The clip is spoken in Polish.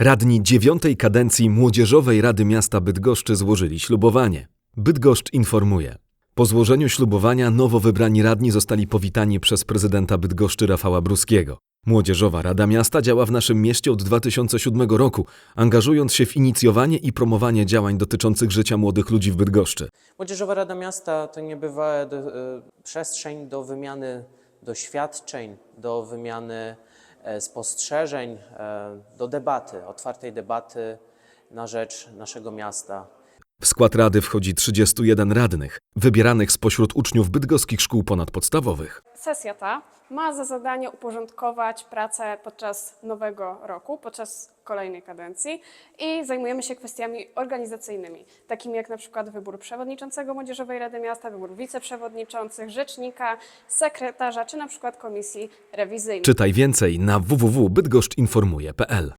Radni dziewiątej kadencji Młodzieżowej Rady Miasta Bydgoszczy złożyli ślubowanie. Bydgoszcz informuje. Po złożeniu ślubowania nowo wybrani radni zostali powitani przez prezydenta Bydgoszczy Rafała Bruskiego. Młodzieżowa Rada Miasta działa w naszym mieście od 2007 roku, angażując się w inicjowanie i promowanie działań dotyczących życia młodych ludzi w Bydgoszczy. Młodzieżowa Rada Miasta to niebywała e, przestrzeń do wymiany doświadczeń, do wymiany spostrzeżeń, e, do debaty, otwartej debaty na rzecz naszego miasta. W skład rady wchodzi 31 radnych, wybieranych spośród uczniów bydgoskich szkół ponadpodstawowych. Sesja ta ma za zadanie uporządkować pracę podczas nowego roku, podczas kolejnej kadencji i zajmujemy się kwestiami organizacyjnymi, takimi jak na przykład wybór przewodniczącego Młodzieżowej Rady Miasta, wybór wiceprzewodniczących, rzecznika, sekretarza czy na przykład komisji rewizyjnej. Czytaj więcej na www.bydgoszczynformuje.pl